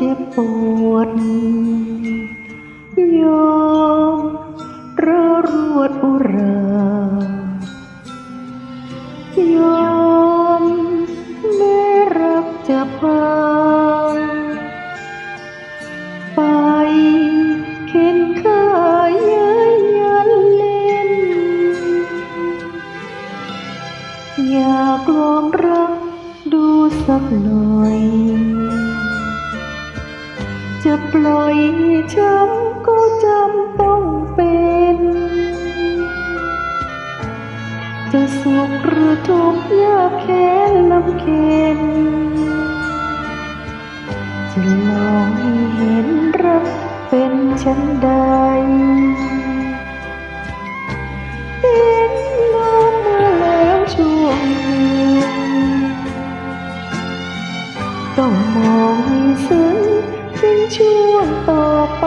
วดยอมระรวดอุรายอมแม่รักจะพาไปเข็นข้ายยันยันเล่น อยากลองรักดูสักหน่อย จะปล่อยช้ำก็จำต้องเป็น จะสุขหรือทุกข์ยากแค้นลำเค็นจะลองให้เห็นรักเป็นฉันใดเห็นน้องมาแล้วช่วงหนึ่งต้องมองให้ซึ้ง ถึงช่วงต่อไป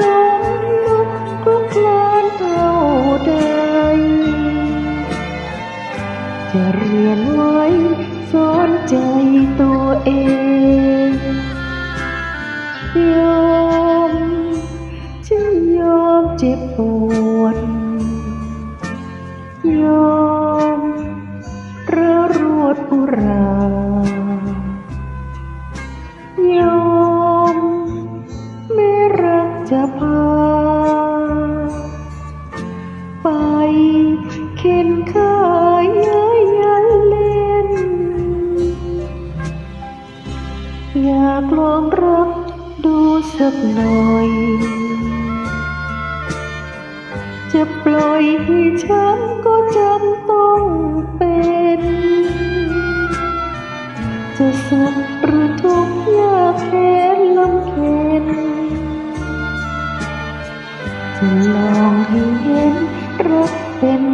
ลมลุกคลุกคลานเท่าใด จะเรียนไว้สอนใจตัวเองยอมฉันยอมเจ็บปว เข็นขายย้ายยันเล่น อยากลองรักดูสักหน่อย จะปล่อยให้ช้ำก็จำต้องเป็น จะสุขหรือ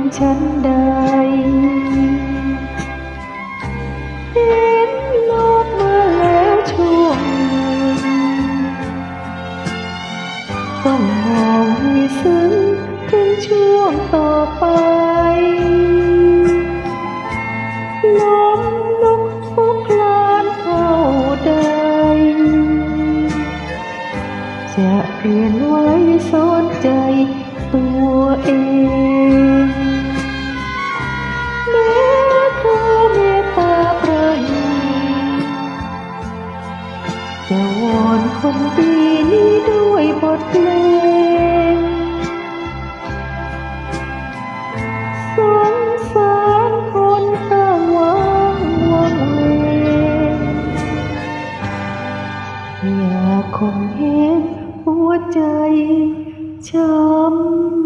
เป็นฉันใดเห็นโลกมา คนดีนี้ด้วยบทเพลงสงสารคนต่างหวังวังเวงอยากคงเห็นหัวใจช้ำ